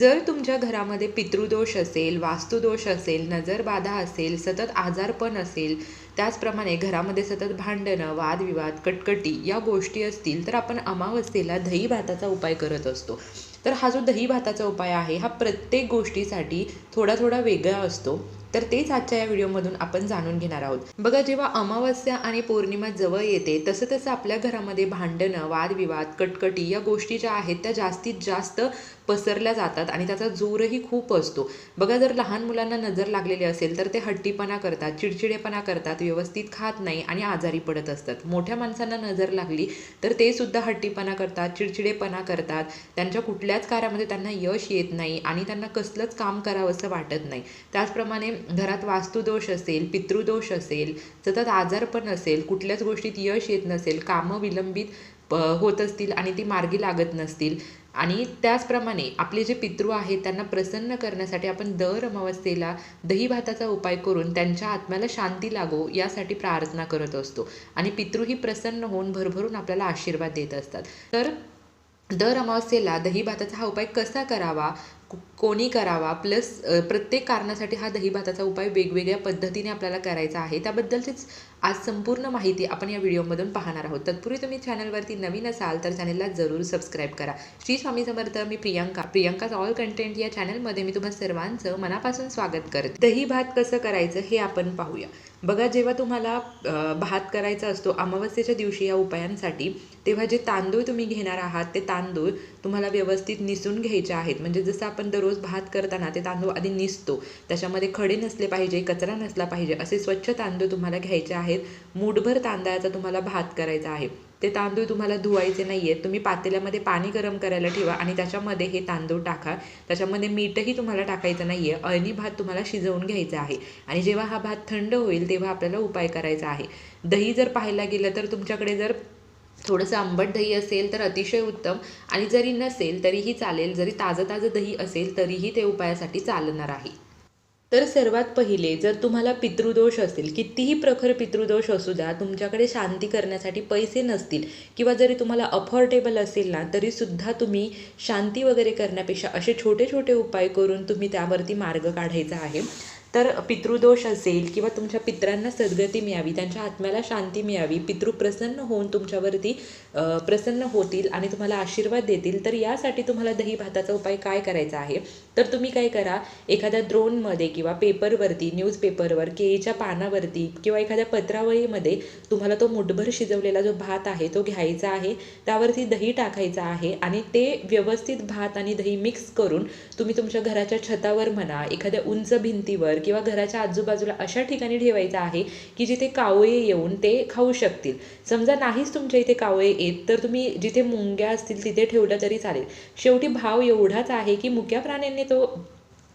जर तुमच्या घरामध्ये पितृदोष असेल वास्तुदोष असेल नजरबाधा असेल सतत आजारपण असेल त्याचप्रमाणे घरामध्ये सतत भांडणं वादविवाद कटकटी या गोष्टी असतील तर आपण अमावस्येला दही भाताचा उपाय करत असतो. तर हा जो दही भाताचा उपाय आहे हा प्रत्येक गोष्टीसाठी थोडा थोडा वेगळा असतो. तर तेच आजच्या या व्हिडिओमधून आपण जाणून घेणार आहोत. बघा जेव्हा अमावस्या आणि पौर्णिमा जवळ येते तसं तसं आपल्या घरामध्ये भांडणं वादविवाद कटकटी या गोष्टी ज्या आहेत त्या जास्तीत जास्त पसरल्या जातात आणि त्याचा जोरही खूप असतो. बघा जर लहान मुलांना नजर लागलेली असेल तर ते हट्टीपणा करतात चिडचिडेपणा करतात व्यवस्थित खात नाही आणि आजारी पडत असतात. मोठ्या माणसांना नजर लागली तर ते सुद्धा हट्टीपणा करतात चिडचिडेपणा करतात. त्यांच्या कुठल्याच कार्यामध्ये त्यांना यश येत नाही आणि त्यांना कसलंच काम करावं असं वाटत नाही. त्याचप्रमाणे घरात वास्तुदोष असेल पितृदोष असेल सतत आजारपण असेल कुठल्याच गोष्टीत यश येत नसेल कामं विलंबित होत असतील आणि ती मार्गी लागत नसतील. आणि त्याचप्रमाणे आपले जे पितृ आहेत त्यांना प्रसन्न करण्यासाठी आपण दर अमावस्येला दही भाताचा उपाय करून त्यांच्या आत्म्याला शांती लागो यासाठी प्रार्थना करत असतो. आणि पितृही प्रसन्न होऊन भरभरून आपल्याला आशीर्वाद देत असतात. तर दर अमावस्येला दही भाताचा हा उपाय कसा करावा? कोणी करावा? प्लस प्रत्येक कारणासाठी हा दही भाताचा उपाय वेगवेगळ्या पद्धतीने आपल्याला करायचा आहे. त्याबद्दलचेच आज संपूर्ण माहिती आपण या व्हिडिओमधून पाहणार आहोत. तत्पूर्वी तुम्ही चॅनलवरती नवीन असाल तर चॅनलला जरूर सबस्क्राईब करा. श्री स्वामी समर्थ मी प्रियंका. प्रियंकाच ऑल कंटेंट या चॅनलमध्ये मी तुम्हाला सर्वांचं मनापासून स्वागत करते. दही भात कसं करायचं हे आपण पाहूया. बघा जेव्हा तुम्हाला भात करायचा असतो अमावस्येच्या दिवशी या उपायांसाठी तेव्हा जे तांदूळ तुम्ही घेणार आहात ते तांदूळ तुम्हाला व्यवस्थित निसून घ्यायचे आहेत. म्हणजे जसं आपण दररोज भात करताना ते तांदूळ आधी निसतो. त्याच्यामध्ये खडे नसले पाहिजे कचरा नसला पाहिजे असे स्वच्छ तांदूळ तुम्हाला घ्यायचे आहेत. मूठभर तांदळाचा तुम्हाला भात करायचा आहे. ते तांदूळ तुम्हाला धुवायचे नाही आहेत तुम्ही पातेल्यामध्ये पाणी गरम करायला ठेवा आणि त्याच्यामध्ये हे तांदूळ टाका. त्याच्यामध्ये मीठही तुम्हाला टाकायचं नाही आहे अळणी भात तुम्हाला शिजवून घ्यायचा आहे. आणि जेव्हा हा भात थंड होईल तेव्हा आपल्याला उपाय करायचा आहे. दही जर पाहायला गेलं तर तुमच्याकडे जर थोडंसं आंबट दही असेल तर अतिशय उत्तम. आणि जरी नसेल तरीही चालेल. जरी ताजं ताजं दही असेल तरीही ते उपायासाठी चालणार आहे. तर सर्वात पहिले जर तुम्हाला पितृदोष असेल कितीही प्रखर पितृदोष असू द्या तुमच्याकडे शांती करण्यासाठी पैसे नसतील किंवा जरी तुम्हाला अफोर्डेबल असेल ना तरीसुद्धा तुम्ही शांती वगैरे करण्यापेक्षा असे छोटे छोटे उपाय करून तुम्ही त्यावरती मार्ग काढायचा आहे. तर पितृदोष असेल किंवा तुमच्या पित्रांना सद्गती मिळावी त्यांच्या आत्म्याला शांती मिळावी पितृ प्रसन्न होऊन तुमच्यावरती प्रसन्न होतील आणि तुम्हाला आशीर्वाद देतील तर यासाठी तुम्हाला दही भाताचा उपाय काय करायचा आहे? तर तुम्ही काय करा एखाद्या द्रोणमध्ये किंवा पेपरवरती न्यूजपेपरवर केळीच्या पानावरती किंवा एखाद्या पत्रावळीमध्ये तुम्हाला तो मुठभर शिजवलेला जो भात आहे तो घ्यायचा आहे त्यावरती दही टाकायचा आहे आणि ते व्यवस्थित भात आणि दही मिक्स करून तुम्ही तुमच्या घराच्या छतावर म्हणा एखाद्या उंच भिंतीवर किंवा घराच्या आजूबाजूला अशा ठिकाणी ठेवायचं आहे की जिथे कावळे येऊन ते खाऊ शकतील. समजा नाहीच तुमच्या इथे कावळे येत तर तुम्ही जिथे मुंग्या असतील तिथे ठेवलं तरी चालेल. शेवटी भाव एवढाच आहे की मुक्या प्राण्यांनी तो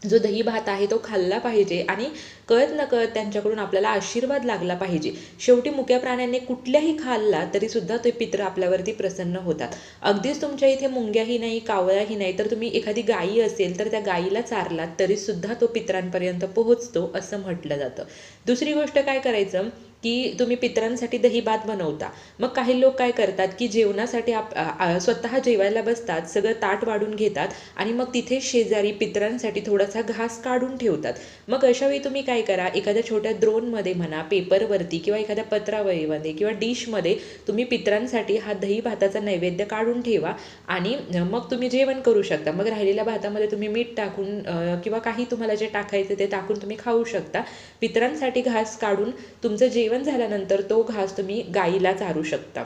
जो दही भात आहे तो खाल्ला पाहिजे आणि कळत न कळत त्यांच्याकडून आपल्याला आशीर्वाद लागला पाहिजे. शेवटी मुक्या प्राण्यांनी कुठल्याही खाल्ला तरी सुद्धा ते पित्र आपल्यावरती प्रसन्न होतात. अगदीच तुमच्या इथे मुंग्याही नाही कावळाही नाही. तर तुम्ही एखादी गायी असेल तर त्या गायीला चारलात तरी सुद्धा तो पित्रांपर्यंत पोहोचतो असं म्हटलं जातं. दुसरी गोष्ट काय करायचं? की तुम्ही पितरांसाठी दही भात बनवता. मग काही लोक काय करतात की जेवणासाठी आप स्वतः जेवायला बसतात सगळं ताट वाढून घेतात आणि मग तिथे शेजारी पितरांसाठी थोडासा घास काढून ठेवतात. मग अशावेळी तुम्ही काय काय करा. एखाद्या छोट्या द्रोणमध्ये म्हणा पेपरवरती किंवा एखाद्या पत्रावळीमध्ये किंवा डिशमध्ये तुम्ही पितरांसाठी हा दही भाताचा नैवेद्य काढून ठेवा आणि मग तुम्ही जेवण करू शकता. मग राहिलेल्या भातामध्ये तुम्ही मीठ टाकून किंवा काही तुम्हाला जे टाकायचं ते टाकून तुम्ही खाऊ शकता. पित्रांसाठी घास काढून तुमचं जेवण झाल्यानंतर तो घास तुम्ही गाईला चारू शकता.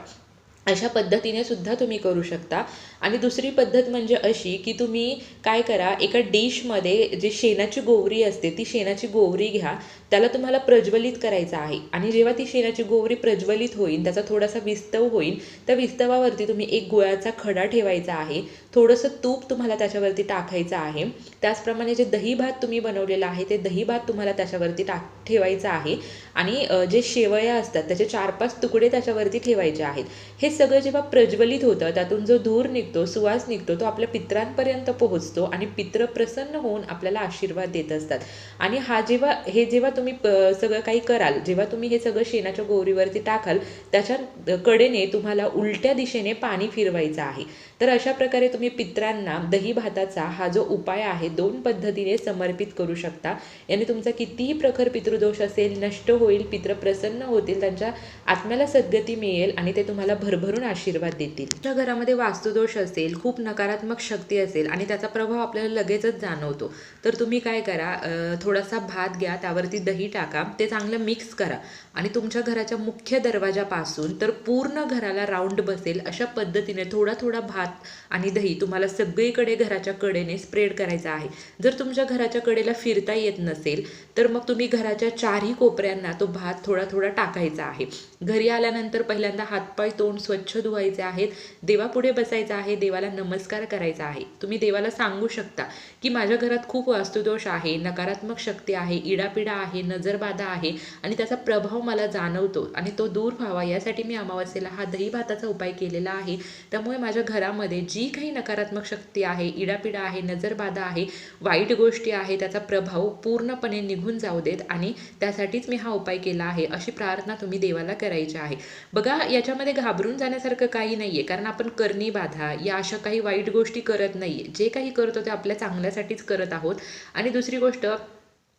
अशा पद्धतीने सुद्धा तुम्ही करू शकता. आणि दुसरी पद्धत म्हणजे अशी की तुम्ही काय करा एका डिशमध्ये जे शेणाची गोवरी असते ती शेणाची गोवरी घ्या. त्याला तुम्हाला प्रज्वलित करायचं आहे. आणि जेव्हा ती शेणाची गोवरी प्रज्वलित होईल त्याचा थोडासा विस्तव होईल त्या विस्तवावरती तुम्ही एक गुळाचा खडा ठेवायचा आहे. थोडंसं तूप तुम्हाला त्याच्यावरती टाकायचं आहे. त्याचप्रमाणे जे दही भात तुम्ही बनवलेलं आहे ते दही भात तुम्हाला त्याच्यावरती टाक ठेवायचं आहे. आणि जे शेवया असतात त्याचे चार पाच तुकडे त्याच्यावरती ठेवायचे आहेत. हे सगळं जेव्हा प्रज्वलित होतं त्यातून जो धूर निघतो सुवास निघतो तो आपल्या पित्रांपर्यंत पोहोचतो आणि पित्र प्रसन्न होऊन आपल्याला आशीर्वाद देत असतात. आणि हा जेव्हा हे जेव्हा तुम्ही सगळं काही कराल जेव्हा तुम्ही हे सगळं शेणाच्या गोरीवरती टाकाल त्याच्या कडेने तुम्हाला उलट्या दिशेने पाणी फिरवायचं आहे. तर अशा प्रकारे तुम्ही पित्रांना दही भाताचा हा जो उपाय आहे दोन पद्धतीने समर्पित करू शकता. याने तुमचा कितीही प्रखर पितृदोष असेल नष्ट होईल पित्र प्रसन्न होतील त्यांच्या आत्म्याला सद्गती मिळेल आणि ते तुम्हाला भरभरून आशीर्वाद देतील. तुमच्या घरामध्ये वास्तुदोष असेल खूप नकारात्मक शक्ती असेल आणि त्याचा प्रभाव आपल्याला लगेचच जाणवतो. तर तुम्ही काय करा थोडासा भात घ्या त्यावरती दही टाका ते चांगलं मिक्स करा आणि तुमच्या घराच्या मुख्य दरवाजापासून तर पूर्ण घराला राऊंड बसेल अशा पद्धतीने थोडा थोडा भात आणि दही तुम्हाला सगळीकडे घराच्या कडेने स्प्रेड करायचा आहे. जर तुमच्या घराच्या कडेला फिरता येत नसेल तर मग तुम्ही घराच्या चारही कोपऱ्यांना तो भात थोडा थोडा टाकायचा आहे. घरी आल्यानंतर पहिल्यांदा हातपाय तोंड स्वच्छ धुवायचे आहेत देवापुढे बसायचं आहे देवाला नमस्कार करायचा आहे. तुम्ही देवाला सांगू शकता की माझ्या घरात खूप वास्तुदोष आहे नकारात्मक शक्ती आहे इडापिडा आहे नजरबाधा आहे आणि त्याचा प्रभाव मला जाणवतो आणि तो दूर व्हावा. यासाठी मी अमावस्येला हा दही भाताचा उपाय केलेला आहे. त्यामुळे माझ्या घरामध्ये जी काही नकारात्मक शक्ती आहे इडापिडा आहे नजरबाधा आहे वाईट गोष्टी आहे त्याचा प्रभाव पूर्णपणे निघून जाऊ देत आणि त्यासाठीच मी हा उपाय केला आहे अशी प्रार्थना तुम्ही देवाला करायची आहे. बघा याच्यामध्ये घाबरून जाण्यासारखं काही नाही आहे कारण आपण करणी बाधा या अशा काही वाईट गोष्टी करत नाही जे काही करतो ते आपल्या चांगल्यासाठीच करत आहोत. आणि दुसरी गोष्ट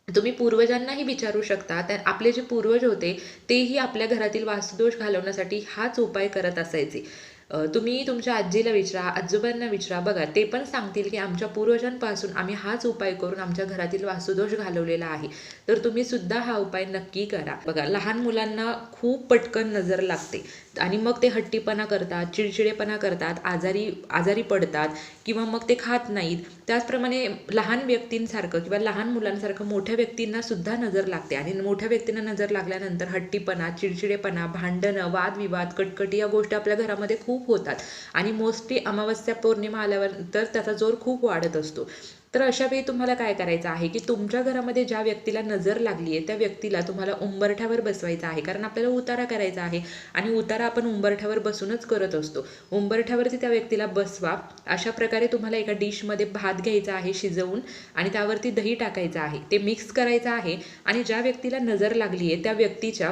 तुम्ही पूर्वजांनाही विचारू शकता त्या आपले जे पूर्वज होते तेही आपल्या घरातील वास्तुदोष घालवण्यासाठी हाच उपाय करत असायचे. तुम्ही तुमच्या आजीला विचारा आजोबांना विचारा. बघा ते पण सांगतील की आमच्या पूर्वजांपासून आम्ही हाच उपाय करून आमच्या घरातील वासुदोष घालवलेला आहे. तर तुम्ही सुद्धा हा उपाय नक्की करा. बघा लहान मुलांना खूप पटकन नजर लागते. आणि मग ते हट्टीपणा करतात चिडचिडेपणा करतात आजारी आजारी पडतात किंवा मग ते खात नाहीत. त्याचप्रमाणे लहान व्यक्तींसारखं किंवा लहान मुलांसारखं मोठ्या व्यक्तींना सुद्धा नजर लागते. आणि मोठ्या व्यक्तींना नजर लागल्यानंतर हट्टीपणा चिडचिडेपणा भांडणं वादविवाद कटकटी या गोष्टी आपल्या घरामध्ये खूप होतात. आणि मोस्टली अमावस्या पौर्णिमा आल्यावर तर त्याचा जोर खूप वाढत असतो. तर अशा वेळी तुम्हाला काय करायचं आहे की तुमच्या घरामध्ये ज्या व्यक्तीला नजर लागली आहे त्या व्यक्तीला तुम्हाला उंबरठ्यावर बसवायचं आहे. कारण आपल्याला उतारा करायचा आहे आणि उतारा आपण उंबरठ्यावर बसूनच करत असतो. उंबरठ्यावरती त्या व्यक्तीला बसवा. अशा प्रकारे तुम्हाला एका डिशमध्ये भात घ्यायचा आहे शिजवून आणि त्यावरती दही टाकायचं आहे. ते मिक्स करायचं आहे आणि ज्या व्यक्तीला नजर लागली आहे त्या व्यक्तीच्या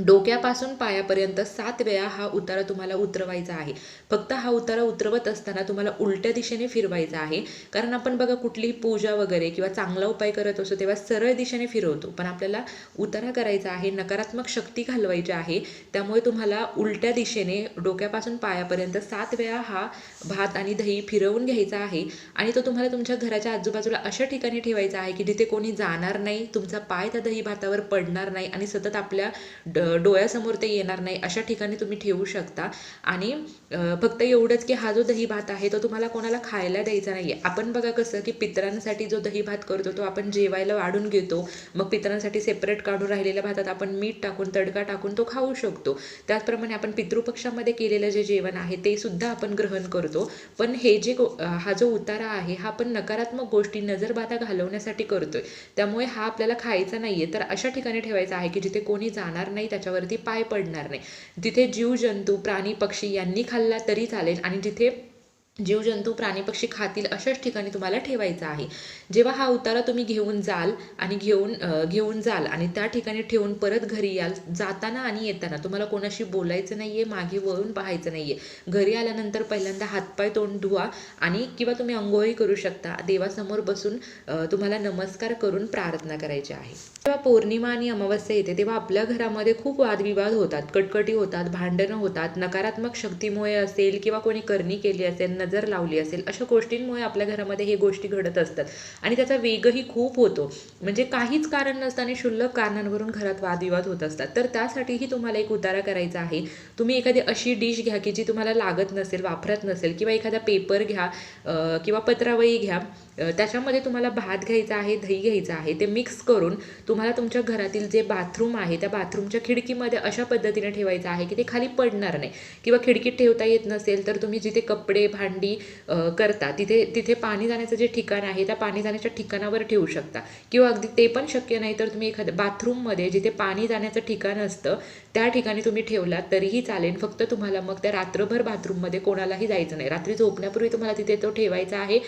डोक्यापासून पायापर्यंत सात वेळा हा उतारा तुम्हाला उतरवायचा आहे. फक्त हा उतारा उतरवत असताना तुम्हाला उलट्या दिशेने फिरवायचा आहे. कारण आपण बघा कुठलीही पूजा वगैरे किंवा चांगला उपाय करत असतो तेव्हा सरळ दिशेने फिरवतो. पण आपल्याला उतारा करायचा आहे नकारात्मक शक्ती घालवायची आहे त्यामुळे तुम्हाला उलट्या दिशेने डोक्यापासून पायापर्यंत सात वेळा हा भात आणि दही फिरवून घ्यायचा आहे. आणि तो तुम्हाला तुमच्या घराच्या आजूबाजूला अशा ठिकाणी ठेवायचा आहे की जिथे कोणी जाणार नाही तुमचा पाय त्या दही भातावर पडणार नाही आणि सतत आपल्या ड डोळ्यासमोर ते येणार नाही अशा ठिकाणी तुम्ही ठेवू शकता. आणि फक्त एवढंच की हा जो दही भात आहे तो तुम्हाला कोणाला खायला द्यायचा नाही आहे आपण बघा कसं की पितरांसाठी जो दही भात करतो तो आपण जेवायला वाढून घेतो. मग पितरांसाठी सेपरेट काढून राहिलेल्या भातात आपण मीठ टाकून तडका टाकून तो खाऊ शकतो. त्याचप्रमाणे आपण पितृपक्षामध्ये केलेलं जे जेवण आहे ते सुद्धा आपण ग्रहण करतो. पण हे जे हा जो उतारा आहे हा आपण नकारात्मक गोष्टी नजरबाधा घालवण्यासाठी करतोय. त्यामुळे हा आपल्याला खायचा नाही आहे तर अशा ठिकाणी ठेवायचा आहे की जिथे कोणी जाणार नाही त्याच्यावरती पाय पडणार नाही. तिथे जीवजंतू प्राणी पक्षी यांनी खाल्ला तरी चालेल आणि जिथे जीवजंतू प्राणी पक्षी खातील अशाच ठिकाणी तुम्हाला ठेवायचा आहे. जेव्हा हा उतारा तुम्ही घेऊन जाल आणि घेऊन घेऊन जाल आणि त्या ठिकाणी ठेवून परत घरी याल जाताना आणि येताना तुम्हाला कोणाशी बोलायचं नाही आहे मागे वळून पाहायचं नाही आहे घरी आल्यानंतर पहिल्यांदा हातपाय तोंड धुवा आणि किंवा तुम्ही अंघोळी करू शकता. देवासमोर बसून तुम्हाला नमस्कार करून प्रार्थना करायची आहे. जेव्हा पौर्णिमा आणि अमावस्या येते तेव्हा आपल्या घरामध्ये खूप वादविवाद होतात कटकटी होतात भांडणं होतात नकारात्मक शक्तीमुळे असेल किंवा कोणी करणी केली असेल नजर लावली असेल अशा गोष्टींमुळे आपल्या घरामध्ये हे गोष्टी घडत असतात. आणि त्याचा वेगही खूप होतो. म्हणजे काहीच कारण नसताना क्षुल्लक कारणांवरून घरात वादविवाद होत असतात. तर त्यासाठीही तुम्हाला एक उतारा करायचा आहे. तुम्ही एखादी अशी डिश घ्या की जी तुम्हाला लागत नसेल वापरत नसेल किंवा एखादा पेपर घ्या किंवा पत्रावळी घ्या त्याच्यामध्ये तुम्हाला भात घ्यायचा आहे दही घ्यायचं आहे ते मिक्स करून तुम्हाला तुमच्या घरातील जे बाथरूम आहे त्या बाथरूमच्या खिडकीमध्ये अशा पद्धतीने ठेवायचं आहे की ते खाली पडणार नाही. किंवा खिडकीत ठेवता येत नसेल तर तुम्ही जिथे कपडे भांड अं, करता. तिथे तिथे पाणी जाण्याचं जे ठिकाण आहे त्या पाणी जाण्याच्या ठिकाणावर ठेवू शकता. किंवा अगदी ते पण शक्य नाही तर तुम्ही एखाद्या बाथरूममध्ये जिथे पाणी जाण्याचं ठिकाण असतं त्या ठिकाणी तुम्ही ठेवलात तरीही चालेल. फक्त तुम्हाला मग त्या रात्रभर बाथरूममध्ये कोणालाही जायचं नाही. रात्री झोपण्यापूर्वी तुम्हाला तिथे तो ठेवायचा आहे.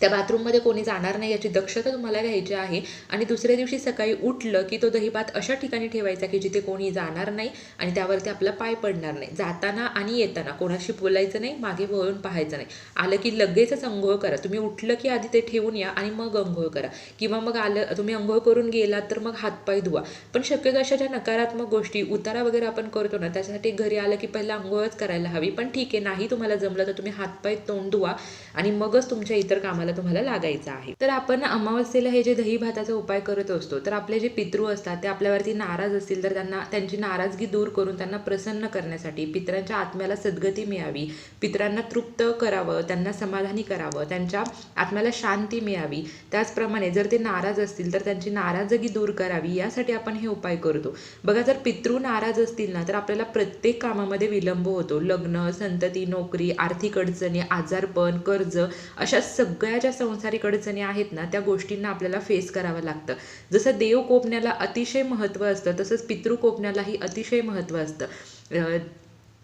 त्या बाथरूममध्ये कोणी जाणार नाही याची दक्षता तुम्हाला घ्यायची आहे. आणि दुसऱ्या दिवशी सकाळी उठलं की तो दहीभात अशा ठिकाणी ठेवायचा की जिथे कोणी जाणार नाही आणि त्यावरती आपला पाय पडणार नाही. जाताना आणि येताना कोणाशी बोलायचं नाही मागे वळून पाहायचं नाही. आलं की लगेचच अंघोळ करा. तुम्ही उठलं की आधी ते ठेवून या आणि मग अंघोळ करा. किंवा मग आलं तुम्ही अंघोळ करून गेलात तर मग हातपाय धुवा. पण शक्यतो अशा ज्या नकारात्मक गोष्टी उतारा वगैरे आपण करतो ना त्याच्यासाठी घरी आलं की पहिला अंघोळच करायला हवी. पण ठीक आहे नाही तुम्हाला जमलं तर तुम्ही हातपाय तोंड धुवा आणि मगच तुमच्या इतर कामाला तुम्हाला लागायचं आहे. तर आपण अमावस्येला हे जे दही भाताचा उपाय करत असतो तर आपले जे पितृ असतात ते आपल्यावरती नाराज असतील तर त्यांना त्यांची नाराजगी दूर करून त्यांना प्रसन्न करण्यासाठी पितरांच्या आत्म्याला सद्गती मिळावी. पितरांना तृप्त करावं त्यांना समाधानी करावं त्यांच्या आत्म्याला शांती मिळावी. त्याचप्रमाणे जर ते नाराज असतील तर त्यांची नाराजगी दूर करावी. यासाठी आपण हे उपाय करतो. बघा जर पितृ नाराज असतील ना तर आपल्याला प्रत्येक कामामध्ये विलंब होतो. लग्न संतती नोकरी आर्थिक अडचणी आजारपण कर्ज अशा सगळ्या ज्या संसारिक अडचणी आहेत ना त्या गोष्टींना आपल्याला फेस करावं लागतं. जसं देव कोपण्याला अतिशय महत्त्व असतं तसंच पितृ कोपण्यालाही अतिशय महत्त्व असतं. अं,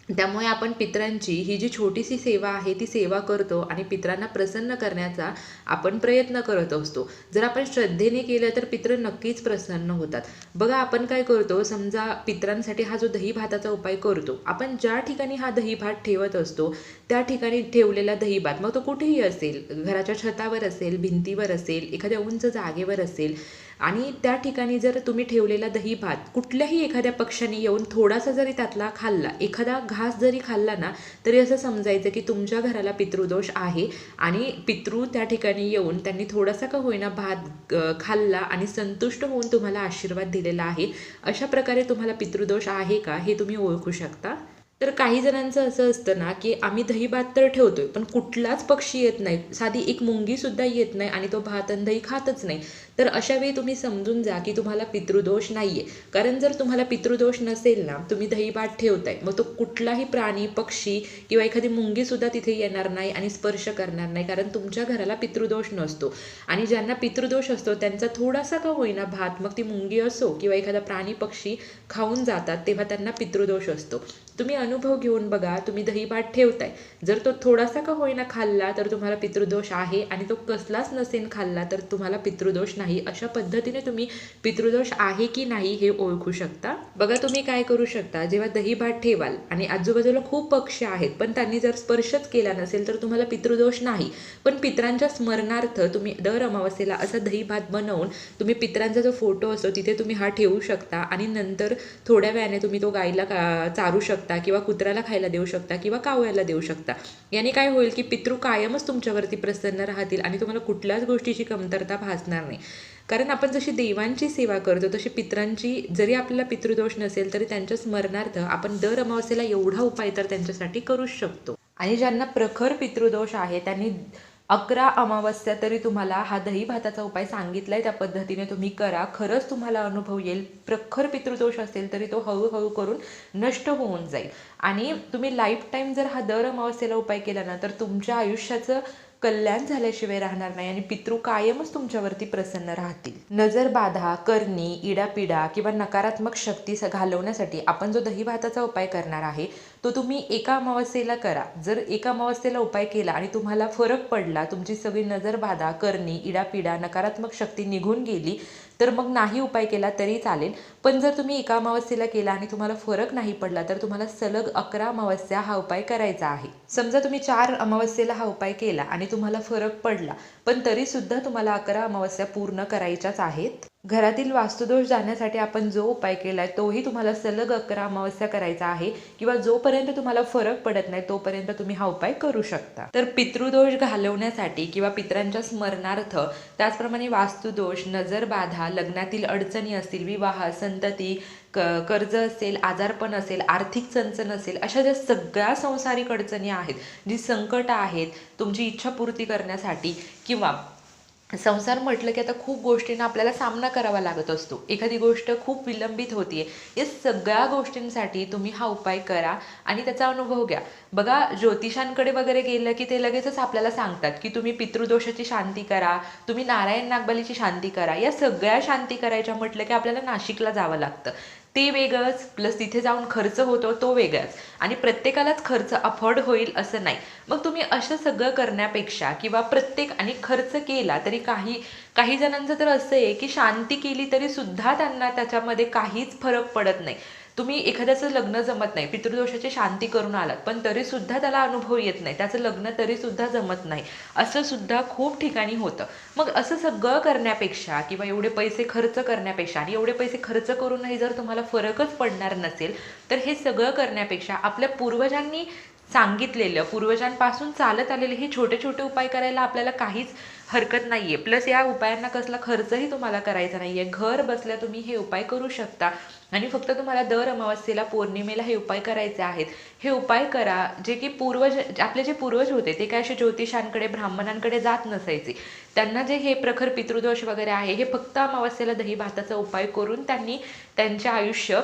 त्यामुळे आपण पितरांची ही जी छोटीशी सेवा आहे ती सेवा करतो आणि पितरांना प्रसन्न करण्याचा आपण प्रयत्न करत असतो. जर आपण श्रद्धेने केलं तर पित्र नक्कीच प्रसन्न होतात. बघा आपण काय करतो? समजा पित्रांसाठी हा जो दही भाताचा उपाय करतो आपण ज्या ठिकाणी हा दही भात ठेवत असतो त्या ठिकाणी ठेवलेला दही भात मग तो कुठेही असेल घराच्या छतावर असेल भिंतीवर असेल एखाद्या उंच जागेवर असेल आणि त्या ठिकाणी जर तुम्ही ठेवलेला दही भात कुठल्याही एखाद्या पक्षाने येऊन थोडासा जरी त्यातला खाल्ला एखादा घास जरी खाल्ला ना तरी असं समजायचं की तुमच्या घराला पितृदोष आहे आणि पितृ त्या ठिकाणी येऊन त्यांनी थोडासा का होईना भात खाल्ला आणि संतुष्ट होऊन तुम्हाला आशीर्वाद दिलेला आहे अशा प्रकारे तुम्हाला पितृदोष आहे का हे तुम्ही ओळखू शकता? तर काही जणांचं असं असतं ना की आम्ही दही भात तर ठेवतोय पण कुठलाच पक्षी येत नाही साधी एक मुंगीसुद्धा येत नाही आणि तो भात आणि दही खातच नाही. तर अशा वेळी तुम्ही समजून जा की तुम्हाला पितृदोष नाही आहे कारण जर तुम्हाला पितृदोष नसेल ना तुम्ही दहीभात ठेवताय. मग तो कुठलाही प्राणी पक्षी किंवा एखादी मुंगीसुद्धा तिथे येणार नाही आणि स्पर्श करणार नाही. कारण तुमच्या घराला पितृदोष नसतो. आणि ज्यांना पितृदोष असतो त्यांचा थोडासा का होईना भात मग ती मुंगी असो किंवा एखादा प्राणी पक्षी खाऊन जातात तेव्हा त्यांना पितृदोष असतो. तुम्ही अनुभव घेऊन बघा तुम्ही दही भात ठेवताय. जर तो थोडासा का होईना खाल्ला तर तुम्हाला पितृदोष आहे. आणि तो कसलाच नसेल खाल्ला तर तुम्हाला पितृदोष नाही. नाही अशा पद्धतीने तुम्ही पितृदोष आहे की नाही हे ओळखू शकता. बघा तुम्ही काय करू शकता. जेव्हा दही भात ठेवाल आणि आजूबाजूला खूप पक्ष आहेत पण त्यांनी जर स्पर्शच केला नसेल तर तुम्हाला पितृदोष नाही. पण पितरांच्या स्मरणार्थ तुम्ही दर अमावस्येला असा दही भात बनवून तुम्ही पितरांचा जो फोटो असतो तिथे तुम्ही हा ठेवू शकता आणि नंतर थोड्या वेळाने तुम्ही तो गायीला का चारू शकता किंवा कुत्र्याला खायला देऊ शकता किंवा कावळ्याला देऊ शकता. याने काय होईल की पितृ कायमच तुमच्यावरती प्रसन्न राहतील आणि तुम्हाला कुठल्याच गोष्टीची कमतरता भासणार नाही. कारण आपण जशी देवांची सेवा करतो तशी पितरांची जरी आपल्याला पितृदोष नसेल तरी त्यांच्या स्मरणार्थ आपण दर अमावस्येला एवढा उपाय तर त्यांच्यासाठी करूच शकतो. आणि ज्यांना प्रखर पितृदोष आहे त्यांनी अकरा अमावस्या तरी तुम्हाला हा दही भाताचा उपाय सांगितलाय त्या पद्धतीने तुम्ही करा. खरंच तुम्हाला अनुभव येईल. प्रखर पितृदोष असेल तरी तो हळूहळू करून नष्ट होऊन जाईल. आणि तुम्ही लाईफ टाईम जर हा दर अमावस्येला उपाय केला ना तर तुमच्या आयुष्याचं कल्याण झाल्याशिवाय राहणार नाही आणि पितृ कायमच तुमच्यावरती प्रसन्न राहतील. नजर बाधा करणी इडापिडा किंवा नकारात्मक शक्ती स- घालवण्यासाठी आपण जो दही भाताचा उपाय करणार आहे तो तुम्ही एका अमावस्येला करा. जर एका अमावस्येला उपाय केला आणि तुम्हाला फरक पडला तुमची सगळी नजर बाधा करणी इडापिडा नकारात्मक शक्ती निघून गेली तर मग नाही उपाय केला तरी चालेल. पण जर तुम्ही एका अमावस्येला केला आणि तुम्हाला फरक नाही पडला तर तुम्हाला सलग अकरा अमावस्या हा उपाय करायचा आहे. समजा तुम्ही चार अमावस्येला हा उपाय केला आणि तुम्हाला फरक पडला पण तरी सुद्धा तुम्हाला अकरा अमावस्या पूर्ण करायच्याच आहेत. घरातील वास्तुदोष जाण्यासाठी आपण जो उपाय केला आहे तोही तुम्हाला सलग अकरा अमावस्या करायचा आहे किंवा जोपर्यंत तुम्हाला फरक पडत नाही तोपर्यंत तुम्ही हा उपाय करू शकता. तर पितृदोष घालवण्यासाठी किंवा पितरांच्या स्मरणार्थ त्याचप्रमाणे वास्तुदोष नजर बाधा लग्नातील अडचणी असतील विवाह संतती क कर्ज असेल आजारपण असेल आर्थिक चणचण असेल अशा ज्या सगळ्या संसारिक अडचणी आहेत जी संकट आहेत तुमची इच्छापूर्ती करण्यासाठी किंवा संसार म्हटलं की आता खूप गोष्टींना आपल्याला सामना करावा लागत असतो. एखादी गोष्ट खूप विलंबित होतीये. या सगळ्या गोष्टींसाठी तुम्ही हा उपाय करा आणि त्याचा अनुभव घ्या. बघा ज्योतिषांकडे वगैरे गेलं की ते लगेचच आपल्याला सांगतात की तुम्ही पितृदोषाची शांती करा तुम्ही नारायण नागबलीची शांती करा. या सगळ्या शांती करायच्या म्हटलं की आपल्याला नाशिकला जावं लागतं. ते वेगळंच प्लस तिथे जाऊन खर्च होतो तो वेगळाच. आणि प्रत्येकालाच खर्च अफोर्ड होईल असं नाही. मग तुम्ही असं सगळं करण्यापेक्षा किंवा प्रत्येक आणि खर्च केला तरी काही काही जणांचं तर असं आहे की शांती केली तरी सुद्धा त्यांना त्याच्यामध्ये काहीच फरक पडत नाही. तुम्ही एखाद्याचं लग्न जमत नाही पितृदोषाची शांती करून आलात पण तरी सुद्धा त्याला अनुभव येत नाही त्याचं लग्न तरी सुद्धा जमत नाही असं सुद्धा खूप ठिकाणी होतं. मग असं सगळं करण्यापेक्षा किंवा एवढे पैसे खर्च करण्यापेक्षा आणि एवढे पैसे खर्च करूनही जर तुम्हाला फरकच पडणार नसेल तर हे सगळं करण्यापेक्षा आपल्या पूर्वजांनी सांगितलेलं पूर्वजांपासून चालत आलेले हे छोटे छोटे उपाय करायला आपल्याला काहीच हरकत नाही आहे प्लस या उपायांना कसला खर्चही तुम्हाला करायचा नाही आहे घर बसल्या तुम्ही हे उपाय करू शकता. आणि फक्त तुम्हाला दर अमावस्येला पौर्णिमेला हे उपाय करायचे आहेत. हे उपाय करा जे की पूर्वज आपले जे पूर्वज होते ते काय असे ज्योतिषांकडे ब्राह्मणांकडे जात नसायचे. त्यांना जे हे प्रखर पितृदोष वगैरे आहे हे फक्त अमावस्येला दही भाताचा उपाय करून त्यांनी त्यांचे आयुष्य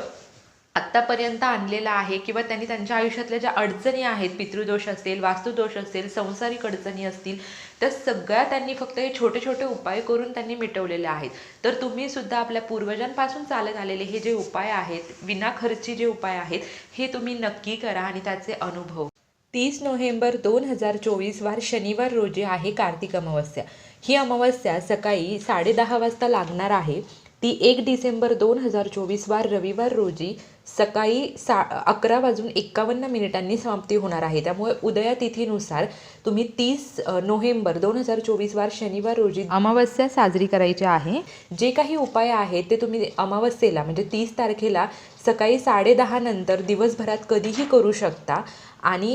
आत्तापर्यंत आणलेला आहे किंवा त्यांनी त्यांच्या आयुष्यातल्या ज्या अडचणी आहेत पितृदोष असेल वास्तुदोष असेल संसारिक अडचणी असतील त्या सगळ्या त्यांनी फक्त हे छोटे छोटे उपाय करून त्यांनी मिटवलेले आहेत. तर तुम्ही सुद्धा आपल्या पूर्वजांपासून चालत आलेले हे जे उपाय आहेत विनाखर्ची जे उपाय आहेत हे तुम्ही नक्की करा आणि त्याचे अनुभव. तीस नोव्हेंबर दोन हजार चोवीस वार शनिवार रोजी आहे कार्तिक अमावस्या. ही अमावस्या सकाळी साडेदहा वाजता लागणार आहे. ती एक डिसेंबर दोन हजार चोवीस वार रविवार रोजी सकाळी सा अकरा वाजून एक्कावन्न मिनिटांनी समाप्ती होणार आहे. त्यामुळे उदया तिथीनुसार तुम्ही तीस नोव्हेंबर दोन हजार चोवीस वार शनिवार रोजी अमावस्या साजरी करायची आहे. जे काही उपाय आहेत ते तुम्ही अमावस्येला म्हणजे तीस तारखेला सकाळी साडेदहा नंतर दिवसभरात कधीही करू शकता. आणि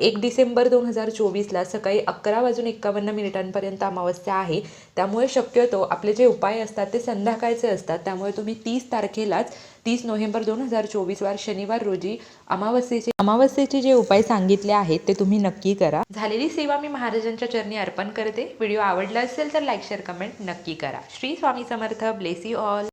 एक डिसेंबर दोन हजार चोवीसला सकाळी अकरा वाजून एक्कावन्न मिनिटांपर्यंत अमावस्या आहे. त्यामुळे शक्यतो आपले जे उपाय असतात ते संध्याकाळचे असतात. त्यामुळे तुम्ही तीस तारखेलाच तीस नोव्हेंबर दोन हजार चोवीसवर शनिवार रोजी अमावस्येचे अमावस्येचे जे उपाय सांगितले आहेत ते तुम्ही नक्की करा. झालेली सेवा मी महाराजांच्या चरणी अर्पण करते. व्हिडिओ आवडला असेल तर लाईक शेअर कमेंट नक्की करा. Shri Swami Samarth. Bless you all.